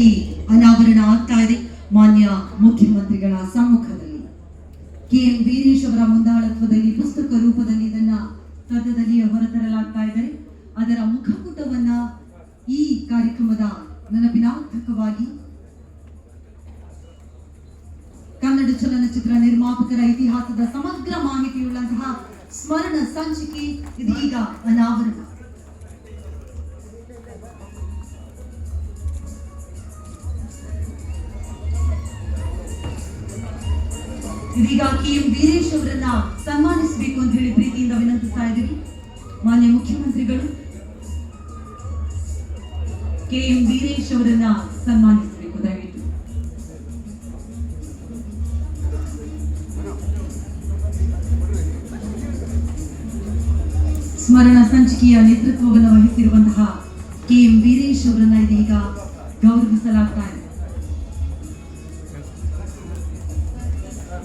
ಈ ಅನಾವರಣ ಆಗ್ತಾ ಇದೆ ಮಾನ್ಯ ಮುಖ್ಯಮಂತ್ರಿಗಳ ಸಮ್ಮುಖದಲ್ಲಿ. ಕೆ. ಎಂ ವೀರೇಶ್ ಅವರ ಮುಂದಾಳತ್ವದಲ್ಲಿ ಪುಸ್ತಕ ರೂಪದಲ್ಲಿ ಇದನ್ನ ಸದ್ಯದಲ್ಲಿಯೇ ಹೊರತರಲಾಗ್ತಾ ಇದೆ. ಅದರ ಮುಖಪುಟವನ್ನ ಈ ಕಾರ್ಯಕ್ರಮದ ನೆನಪಿನಾರ್ಥಕವಾಗಿ ಕನ್ನಡ ಚಲನಚಿತ್ರ ನಿರ್ಮಾಪಕರ ಇತಿಹಾಸದ ಸಮಗ್ರ ಮಾಹಿತಿಯುಳ್ಳಂತಹ ಸ್ಮರಣ ಸಂಚಿಕೆ ಇದೀಗ ಅನಾವರಣ. ಇದೀಗ ಕೆ ಎಂ ವೀರೇಶ್ ಅವರನ್ನ ಸನ್ಮಾನಿಸಬೇಕು ಅಂತ ಹೇಳಿ ಪ್ರೀತಿಯಿಂದ ವಿನಂತಿಸ್ತಾ ಇದ್ದೀವಿ. ಮಾನ್ಯ ಮುಖ್ಯಮಂತ್ರಿಗಳು ಕೆ ಎಂ ವೀರೇಶ್ ಅವರನ್ನ ಸನ್ಮಾನಿಸಬೇಕು, ದಯವಿಟ್ಟು. ಸ್ಮರಣ ಸಂಚಿಕೆಯ ನೇತೃತ್ವವನ್ನು ವಹಿಸಿರುವಂತಹ ಕೆ ಎಂ ವೀರೇಶ್ ಅವರನ್ನ ಇದೀಗ ಗೌರವಿಸಲಾಗ್ತಾ ಇದೆ.